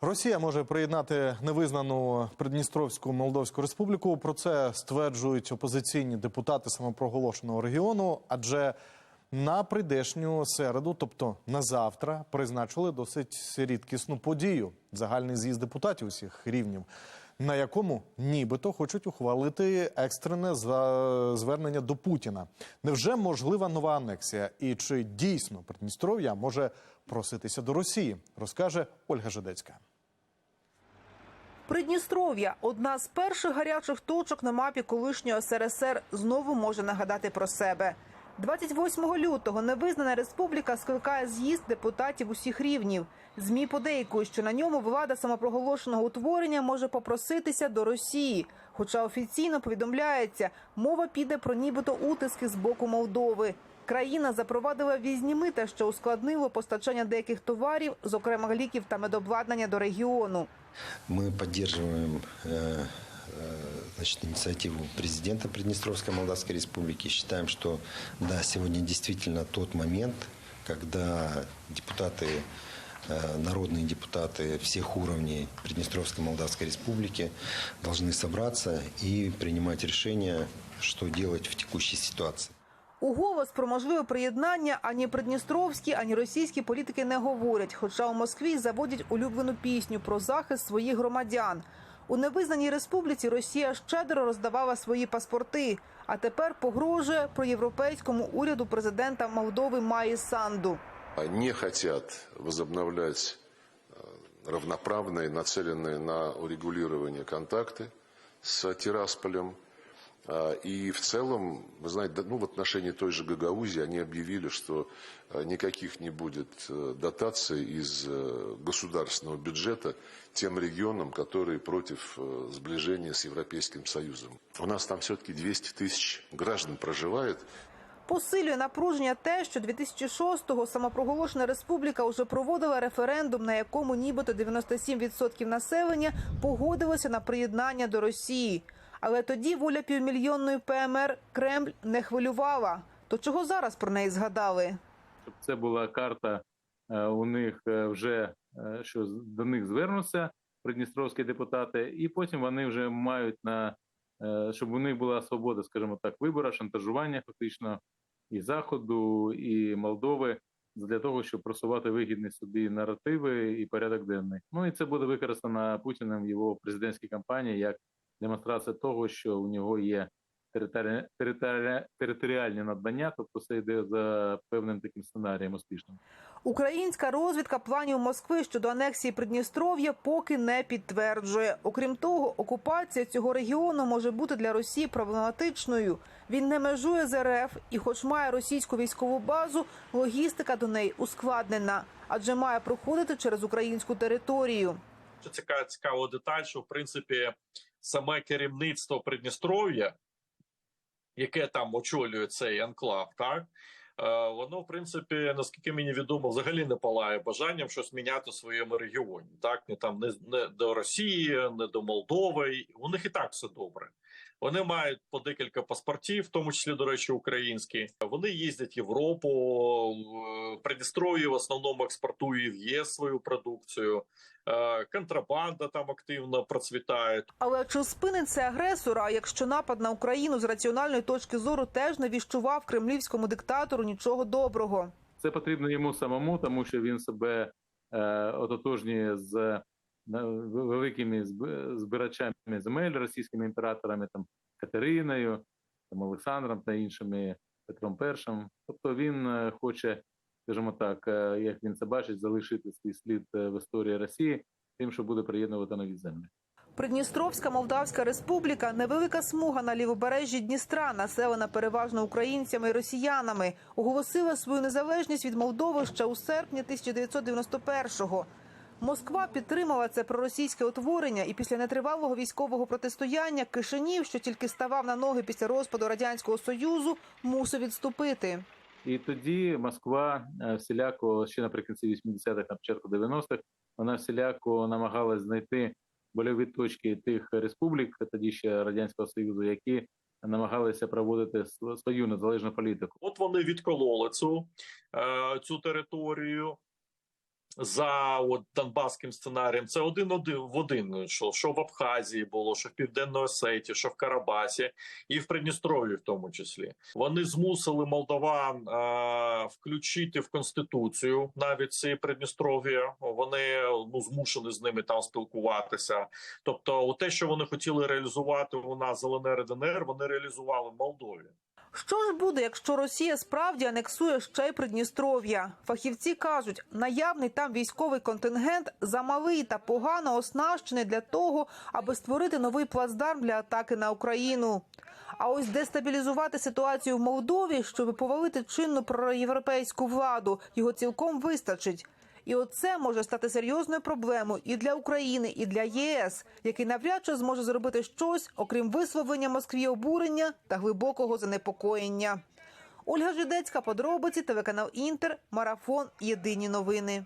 Росія може приєднати невизнану Придністровську Молдовську республіку. Про це стверджують опозиційні депутати самопроголошеного регіону. Адже на прийдешню середу, тобто на завтра, призначили досить рідкісну подію загальний з'їзд депутатів усіх рівнів, на якому нібито хочуть ухвалити екстрене звернення до Путіна. Невже можлива нова анексія? І чи дійсно Придністров'я може проситися до Росії? Розкаже Ольга Жедецька. Придністров'я одна з перших гарячих точок на мапі колишнього СРСР, знову може нагадати про себе. 28 лютого невизнана республіка скликає з'їзд депутатів усіх рівнів. Змі подейкують, що на ньому влада самопроголошеного утворення може попроситися до Росії. Хоча офіційно повідомляється, мова піде про нібито утиски з боку Молдови. Країна запровадила візні мита, що ускладнило постачання деяких товарів, зокрема ліків та медобладнання до регіону. Мы поддерживаем э, э, значит, инициативу президента Приднестровской Молдавской Республики. Считаем, что да, сегодня действительно тот момент, когда депутаты, э, народные депутаты всех уровней Приднестровской Молдавской Республики должны собраться и принимать решение, что делать в текущей ситуации. У голос про можливе приєднання ані придністровські, ані російські політики не говорять. Хоча у Москві заводять улюблену пісню про захист своїх громадян. У невизнаній республіці Росія щедро роздавала свої паспорти, а тепер погрожує проєвропейському уряду президента Молдови Маї Санду. не хотят возобновлять э, равноправные, нацеленные на урегулирование контакты с Тирасполем. А, И в целом, вы знаете, да, ну, в отношении той же Гагаузии они объявили, что э, никаких не будет э, дотаций из э, государственного бюджета тем регионам, которые против э, сближения с Европейским Союзом. У нас там все-таки 200 тысяч граждан проживает, Посилює напруження те, що 2006-го самопроголошена республіка вже проводила референдум, на якому нібито 97% населення погодилося на приєднання до Росії. Але тоді воля півмільйонної ПМР Кремль не хвилювала. То чого зараз про неї згадали? щоб це була карта е, у них е, вже е, що до них звернуться придністровські депутати, і потім вони вже мають на щоб у них була свобода, скажімо так, вибору, шантажування фактично і Заходу, і Молдови для того, щоб просувати вигідні собі наративи і порядок денний. Ну і це буде використано Путіним в його президентській кампанії як демонстрація того, що у нього є територі... територі... територіальні надбання, тобто це йде за певним таким сценарієм успішним. Українська розвідка планів Москви щодо анексії Придністров'я поки не підтверджує. Окрім того, окупація цього регіону може бути для Росії проблематичною. Він не межує з РФ і, хоч має російську військову базу, логістика до неї ускладнена, адже має проходити через українську територію. Що цікава цікава деталь, що в принципі саме керівництво Придністров'я, яке там очолює цей анклав, так е, воно в принципі, наскільки мені відомо, взагалі не палає бажанням щось міняти в своєму регіоні. Так не там не, не до Росії, не до Молдови. У них і так все добре. Вони мають по декілька паспортів, в тому числі, до речі, українські. Вони їздять в Європу. Придністров'я в основному експортує в ЄС свою продукцію. Е, Контрабанда там активно процвітає. Але чи спинить це агресора, якщо напад на Україну з раціональної точки зору теж не віщував кремлівському диктатору нічого доброго? Це потрібно йому самому, тому що він себе е, ототожнює з великими збирачами земель, російськими імператорами, там Катериною, там Олександром та іншими Петром І. Тобто він е, хоче, скажімо так, е, як він це бачить, залишити свій слід е, в історії Росії, тим, що буде приєднувати нові землі. Придністровська Молдавська Республіка невелика смуга на лівобережжі Дністра, населена переважно українцями і росіянами, оголосила свою незалежність від Молдови ще у серпні 1991-го. Москва підтримала це проросійське утворення, і після нетривалого військового протистояння Кишинів, що тільки ставав на ноги після розпаду радянського союзу, мусив відступити. І тоді Москва е, всіляко ще наприкінці 80-х, на початку 90-х, вона всіляко намагалась знайти больові точки тих республік, тоді ще радянського союзу, які намагалися проводити свою незалежну політику. От вони відкололи цю, е, цю територію. За от донбаським сценарієм. Це один один в один, що, що в Абхазії було, що в Південної Осеті, що в Карабасі, і в Придністров'ї, в тому числі. Вони змусили молдаван е, включити в конституцію навіть ці Придністров'я. Вони ну змушені з ними там спілкуватися. Тобто, те, що вони хотіли реалізувати у нас з ЛНР вони реалізували в Молдові. Що ж буде, якщо Росія справді анексує ще й Придністров'я? Фахівці кажуть, наявний там військовий контингент замалий та погано оснащений для того, аби створити новий плацдарм для атаки на Україну. А ось дестабілізувати ситуацію в Молдові, щоб повалити чинну проєвропейську владу, його цілком вистачить. І оце може стати серйозною проблемою і для України, і для ЄС, який навряд чи зможе зробити щось, окрім висловлення Москві обурення та глибокого занепокоєння. Ольга Жидецька, подробиці, телеканал Інтер, марафон. Єдині новини.